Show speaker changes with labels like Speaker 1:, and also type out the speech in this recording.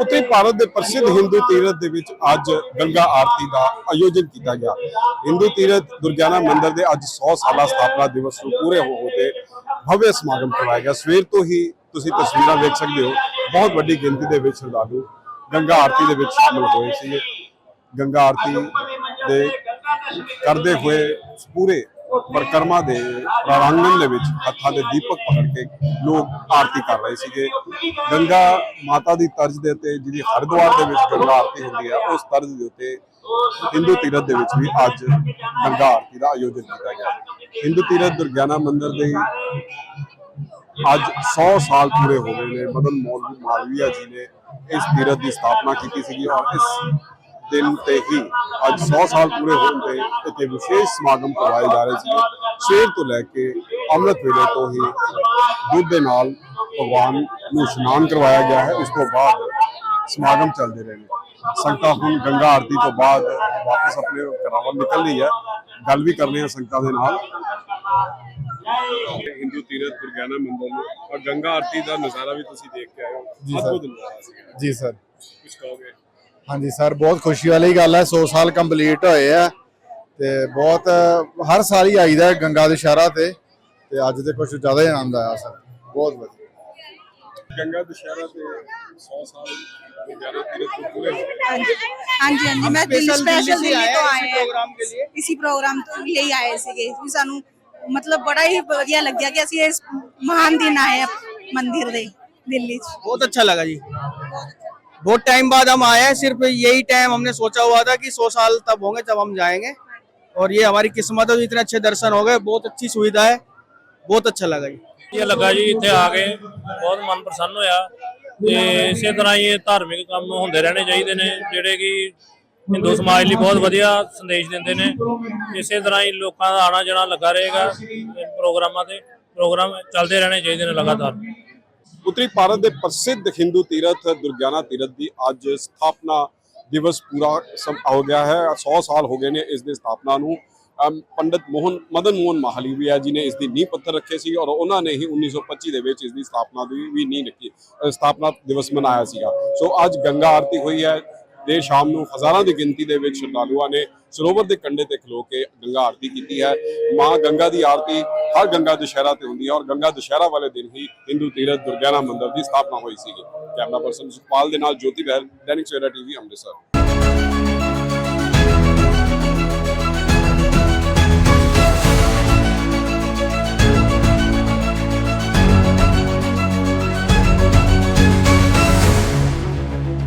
Speaker 1: ਉੱਤਰੀ ਭਾਰਤ ਦੇ ਪ੍ਰਸਿੱਧ ਹਿੰਦੂ ਤੀਰਥ ਦੇ ਵਿੱਚ ਅੱਜ ਗੰਗਾ ਆਰਤੀ ਦਾ ਆਯੋਜਨ ਕੀਤਾ ਗਿਆ। ਹਿੰਦੂ ਤੀਰਥ ਦੁਰਗਿਆਨਾ ਮੰਦਿਰ ਦੇ ਅੱਜ 100 ਸਾਲਾ ਸਥਾਪਨਾ ਦਿਵਸ ਨੂੰ ਪੂਰੇ ਹੋ ਹੋ ਤੇ ਭਵਯ ਸਮਾਗਮ ਕਰਵਾਇਆ ਗਿਆ। ਸਵੇਰ ਤੋਂ ਹੀ ਤੁਸੀਂ ਤਸਵੀਰਾਂ ਦੇਖ ਸਕਦੇ ਹੋ। ਬਹੁਤ ਵੱਡੀ ਗਿਣਤੀ ਦੇ ਵਿੱਚ ਸ਼ਰਧਾਲੂ ਗੰਗਾ ਆਰਤੀ ਦੇ ਵਿੱਚ ਸ਼ਾਮਲ ਹੋਏ ਸੀਗੇ। ਗੰਗਾ ਆਰਤੀ ਦੇ ਕਰਦੇ ਹੋਏ ਪੂਰੇ ਪਰਕਰਮਾ ਦੇ ਪ੍ਰਾਂਗਣ ਦੇ ਵਿੱਚ ਹੱਥਾਂ ਦੇ ਦੀਪਕ ਪਕੜ ਕੇ ਲੋਕ ਆਰਤੀ ਕਰ ਰਹੇ ਸੀਗੇ। ਗੰਗਾ ਮਾਤਾ ਦੀ ਤਰਜ਼ ਦੇ ਉੱਤੇ ਜਿਹਦੀ ਹਰਿਦੁਆਰ ਦੇ ਵਿੱਚ ਗੰਗਾ ਆਰਤੀ ਹੁੰਦੀ ਹੈ, ਉਸ ਤਰਜ਼ ਦੇ ਉੱਤੇ ਹਿੰਦੂ ਤੀਰਥ ਦੇ ਵਿੱਚ ਵੀ ਅੱਜ ਗੰਗਾ ਆਰਤੀ ਦਾ ਆਯੋਜਨ ਕੀਤਾ ਗਿਆ। ਹਿੰਦੂ ਤੀਰਥ ਦੁਰਗਿਆਨਾ ਮੰਦਿਰ ਦੇ ਅੱਜ 100 ਸਾਲ ਪੂਰੇ ਹੋ ਗਏ ਨੇ। ਮਦਨ ਮੌਲਵੀ ਮਾਲਵੀਆ ਜੀ ਨੇ ਇਸ ਤੀਰਥ ਦੀ ਸਥਾਪਨਾ ਕੀਤੀ ਸੀਗੀ ਔਰ ਇਸ ਦਿਨ ਤੇ ਹੀ ਅੱਜ 100 ਸਾਲ ਪੂਰੇ ਹੋਣ ਤੇ ਇੱਥੇ ਵਿਸ਼ੇਸ਼ ਸਮਾਗਮ ਕਰਵਾਏ ਜਾ ਰਹੇ ਸੀ ਸਵੇਰ ਤੋਂ ਲੈ ਕੇ ਅੰਮ੍ਰਿਤ ਵੇਲੇ ਤੋਂ ਹੀ ਦੁੱਧ ਦੇ ਨਾਲ ਭਗਵਾਨ ਨੂੰ ਇਸ਼ਨਾਨ ਕਰਵਾਇਆ ਗਿਆ ਹੈ ਉਸ ਤੋਂ ਬਾਅਦ ਸਮਾਗਮ ਚੱਲਦੇ ਰਹੇ ਨੇ ਸੰਗਤਾਂ ਹੁਣ ਗੰਗਾ ਆਰਤੀ ਤੋਂ ਬਾਅਦ ਵਾਪਸ ਆਪਣੇ ਘਰਾਂ ਵੱਲ ਨਿਕਲ ਰਹੀ ਹੈ ਗੱਲ ਵੀ ਕਰਨੇ ਆ ਸੰਗਤਾਂ ਦੇ ਨਾਲ ਹਿੰਦੂ ਤੀਰਥ ਦੁਰਗਿਆਨਾ ਮੰਦਿਰ ਨੂੰ ਔਰ ਗੰਗਾ ਆਰਤੀ ਦਾ ਨਜ਼ਾਰਾ ਵੀ ਤੁਸੀਂ ਦੇਖ ਕੇ ਆਏ ਹੋ
Speaker 2: ਜੀ ਸਰ।
Speaker 1: ਅਦਭੁਤ ਨਜ਼ਾਰਾ ਸੀ
Speaker 2: ਜੀ ਸਰ
Speaker 1: ਕੁਝ ਕਹੋਗੇ
Speaker 2: ਹਾਂਜੀ ਸਰ ਬਹੁਤ ਖੁਸ਼ੀ ਵਾਲੀ ਗੱਲ ਹੈ 100 ਸਾਲ ਕੰਪਲੀਟ ਹੋਏ ਆ ਤੇ ਬਹੁਤ ਹਰ ਸਾਲ ਹੀ ਆਈਦਾ ਗੰਗਾ ਦੇ ਇਸ਼ਾਰਾ ਤੇ ਤੇ ਅੱਜ ਤੇ ਕੁਝ ਜ਼ਿਆਦਾ ਹੀ ਆਨੰਦ ਆਇਆ ਸਰ ਬਹੁਤ ਵਧੀਆ।
Speaker 1: ਗੰਗਾ ਦੁਸ਼ਹਿਰਾ ਤੇ 100 ਸਾਲ
Speaker 3: ਹਾਂਜੀ ਹਾਂਜੀ
Speaker 4: ਮੈਂ
Speaker 3: ਦਿੱਲੀ
Speaker 4: ਸਪੈਸ਼ਲ ਦਿੱਲੀ ਤੋਂ ਆਏ ਹਾਂ।
Speaker 3: ਇਸੇ ਪ੍ਰੋਗਰਾਮ ਤੋਂ ਲਈ ਆਏ ਸੀਗੇ ਵੀ ਸਾਨੂੰ ਮਤਲਬ ਬੜਾ ਹੀ ਵਧੀਆ ਲੱਗਿਆ ਕਿ ਅਸੀਂ ਇਸ ਮਹਾਨ ਦਿਨ ਆਏ ਮੰਦਿਰ ਦੇ ਦਿੱਲੀ ਚ।
Speaker 4: ਬਹੁਤ ਅੱਛਾ ਲੱਗਾ ਜੀ। बहुत टाइम बाद हम आए हैं सिर्फ यही टाइम हमने सोचा हुआ था कि सौ साल तब होंगे जब हम जाएंगे और ये हमारी किस्मत है तो इतने अच्छे दर्शन हो गए बहुत अच्छी सुविधा है बहुत अच्छा लगा जी
Speaker 5: ਵਧੀਆ ਲੱਗਾ ਜੀ ਇੱਥੇ ਆ ਕੇ ਬਹੁਤ ਮਨ ਪ੍ਰਸੰਨ ਹੋਇਆ ਤੇ ਇਸੇ ਤਰ੍ਹਾਂ ਹੀ ਇਹ ਧਾਰਮਿਕ ਕੰਮ ਹੁੰਦੇ ਰਹਿਣੇ ਚਾਹੀਦੇ ਨੇ ਜਿਹੜੇ ਕਿ ਹਿੰਦੂ ਸਮਾਜ ਲਈ ਬਹੁਤ ਵਧੀਆ ਸੰਦੇਸ਼ ਦਿੰਦੇ ਨੇ ਇਸੇ ਤਰ੍ਹਾਂ ਹੀ ਲੋਕਾਂ ਦਾ ਆਣਾ ਜਾਣਾ ਲੱਗਾ ਰਹੇਗਾ ਇਹ ਪ੍ਰੋਗਰਾਮਾਂ ਤੇ ਪ੍ਰੋਗਰਾਮ ਚੱਲਦੇ ਰਹਿਣੇ ਚਾਹੀਦੇ ਨੇ ਲਗਾਤਾਰ
Speaker 1: ਉੱਤਰੀ ਭਾਰਤ ਦੇ ਪ੍ਰਸਿੱਧ ਹਿੰਦੂ ਤੀਰਥ ਦੁਰਗਿਆਨਾ ਤੀਰਥ ਦੀ ਅੱਜ ਸਥਾਪਨਾ ਦਿਵਸ ਪੂਰਾ ਹੋ ਗਿਆ ਹੈ। 100 ਸਾਲ ਹੋ ਗਏ ਨੇ ਇਸ ਦੀ ਸਥਾਪਨਾ ਨੂੰ। ਪੰਡਿਤ ਮੋਹਨ ਮਦਨ ਮੋਹਨ ਮਾਹਲੀਵੀਆ ਜੀ ਨੇ ਇਸ ਦੀ ਨੀਂਹ ਪੱਥਰ ਰੱਖੇ ਸੀ ਔਰ ਉਹਨਾਂ ਨੇ ਹੀ 1925 ਦੇ ਵਿੱਚ ਇਸ ਦੀ ਸਥਾਪਨਾ ਦੀ ਵੀ ਨੀਂਹ ਰੱਖੀ ਸਥਾਪਨਾ ਦਿਵਸ ਮਨਾਇਆ ਸੀਗਾ। ਸੋ ਅੱਜ ਗੰਗਾ ਆਰਤੀ ਹੋਈ ਹੈ। ਦੇਰ ਸ਼ਾਮ ਨੂੰ ਹਜ਼ਾਰਾਂ ਦੀ ਗਿਣਤੀ ਦੇ ਵਿੱਚ ਸ਼ਰਧਾਲੂਆਂ ਨੇ ਸਰੋਵਰ ਦੇ ਕੰਢੇ ਤੇ ਖਲੋ ਕੇ ਗੰਗਾ ਆਰਤੀ ਕੀਤੀ ਹੈ। ਮਾਂ ਗੰਗਾ ਦੀ ਆਰਤੀ ਹਰ ਗੰਗਾ ਦੁਸ਼ਹਿਰਾ ਤੇ ਹੁੰਦੀ ਹੈ ਔਰ ਗੰਗਾ ਦੁਸ਼ਹਿਰਾ ਵਾਲੇ ਦਿਨ ਹੀ ਹਿੰਦੂ ਤੀਰਥ ਦੁਰਗਿਆਨਾ ਮੰਦਿਰ ਦੀ ਸਥਾਪਨਾ ਹੋਈ ਸੀਗੀ। ਕੈਮਰਾ ਪਰਸਨ ਸੁਖਪਾਲ ਦੇ ਨਾਲ ਜੋਤੀ ਬਹਿਲ, ਦੈਨਿਕ ਸਵੇਰਾ ਟੀਵੀ, ਅੰਮ੍ਰਿਤਸਰ।